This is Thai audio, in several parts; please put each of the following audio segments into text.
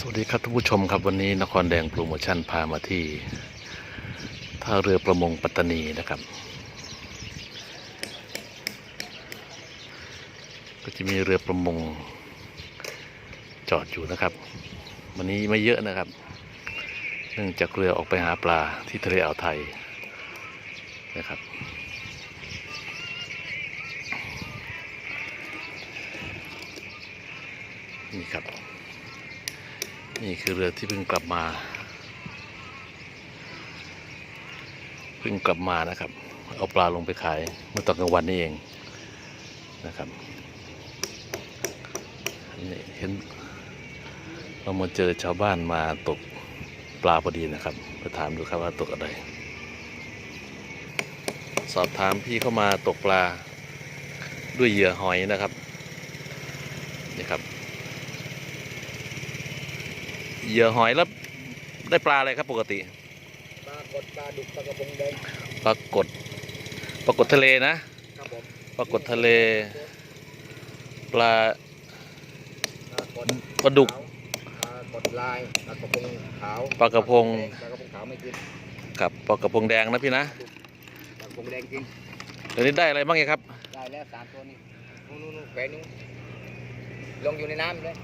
สวัสดีครับท่านผู้ชมครับวันนี้นครแดงโปรโมชั่นพามาที่ท่าเรือประมงปัตตานีนะครับ ก็จะมีเรือประมงจอดอยู่นะครับ วันนี้ไม่เยอะนะครับ เนื่องจากเรือออกไปหาปลาที่ทะเลอ่าวไทยนะครับนี่ครับ นี่คือเรือที่เพิ่งกลับมา เพิ่งกลับมานะครับ เอาปลาลงไปขายเมื่อตอนกลางวันนี่เองนะครับนี่เห็นเรามาเจอชาวบ้านมาตกปลาพอดีนะครับไปถามดูครับว่าตกอะไร สอบถามพี่เข้ามาตกปลาด้วยเหยื่อหอยนะครับนี่ครับ เหยื่อหอยแล้วได้ปลาอะไรครับปกติปลากดปลาดุกปลากระพงแดงปรากฏปรากฏทะเลนะครับผมปรากฏทะเล ปลาปลากดปลาดุก ขาวปลากดลายปลากระพงขาวปลากระพง ปลากระพงขาวไม่กินกับปลากระพงแดงนะพี่นะปลากระพงแดงกินเดี๋ยวนี้ได้อะไรบ้างเนี่ยครับ ได้แล้วสามตัวนี้นู่นนู่นนู่นแขวนนู่นลงอยู่ในน้ำเลย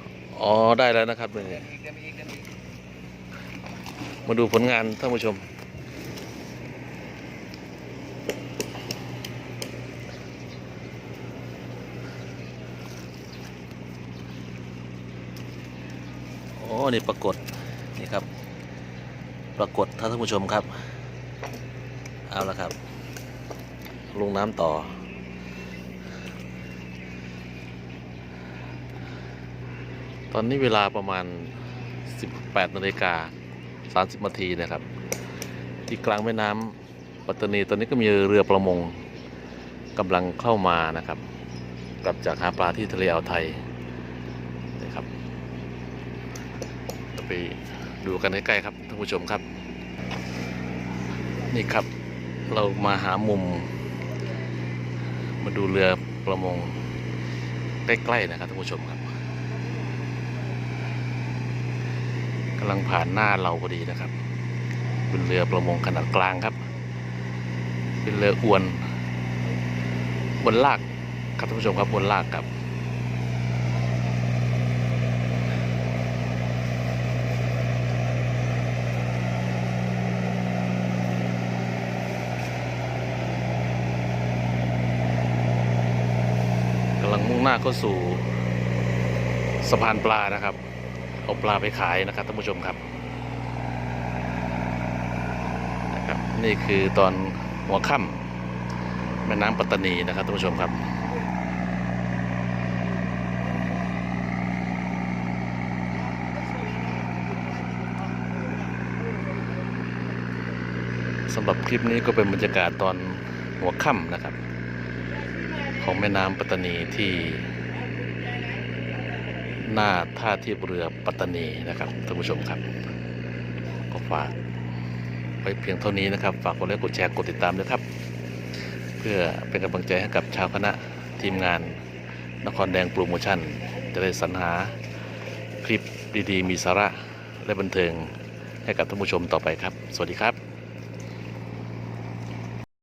อ๋อได้แล้วนะครับเนี่นอีกเดินอีกเดินอีกมาดูผลงานท่านผู้ชม โอ้นี่ปรากฏนี่ครับ ปรากฏท่านผู้ชมครับ เอาละครับ ลงน้ำต่อ ตอนนี้เวลาประมาณ 18นาฬิกา30นาทีนะครับ ที่กลางแม่น้ำปัตตานีตอนนี้ก็มีเรือประมงกำลังเข้ามานะครับ กลับจากหาปลาที่ทะเลอ่าวไทยนะครับไปดูกันใกล้ๆครับท่านผู้ชมครับ นี่ครับเรามาหามุม มาดูเรือประมงใกล้ๆนะครับท่านผู้ชมครับำลังผ่านหน้าเราพอดีนะครับ เป็นเรือประมงขนาดกลางครับ เป็นเรืออวนบนลากครับท่านผู้ชมครับบนลากครับกำลังมุ่งหน้าเข้าสู่สะพานปลานะครับ เอาปลาไปขายนะครับท่านผู้ชมครับนะครับ นี่คือตอนหัวค่ำแม่น้ำปัตตานีนะครับท่านผู้ชมครับสำหรับคลิปนี้ก็เป็นบรรยากาศตอนหัวค่ำนะครับ ของแม่น้ำปัตตานีที่ หน้าท่าเทียบเรือปัตตานีนะครับท่านผู้ชมครับ ก็ฝากไว้เพียงเท่านี้นะครับ ฝากกดไลค์กดแชร์กดติดตามด้วยครับ เพื่อเป็นกำลังใจให้กับชาวคณะทีมงานนครแดงโปรโมชั่น จะได้สรรหาคลิปดีๆ มีสาระและบันเทิงให้กับท่านผู้ชมต่อไปครับ สวัสดีครับ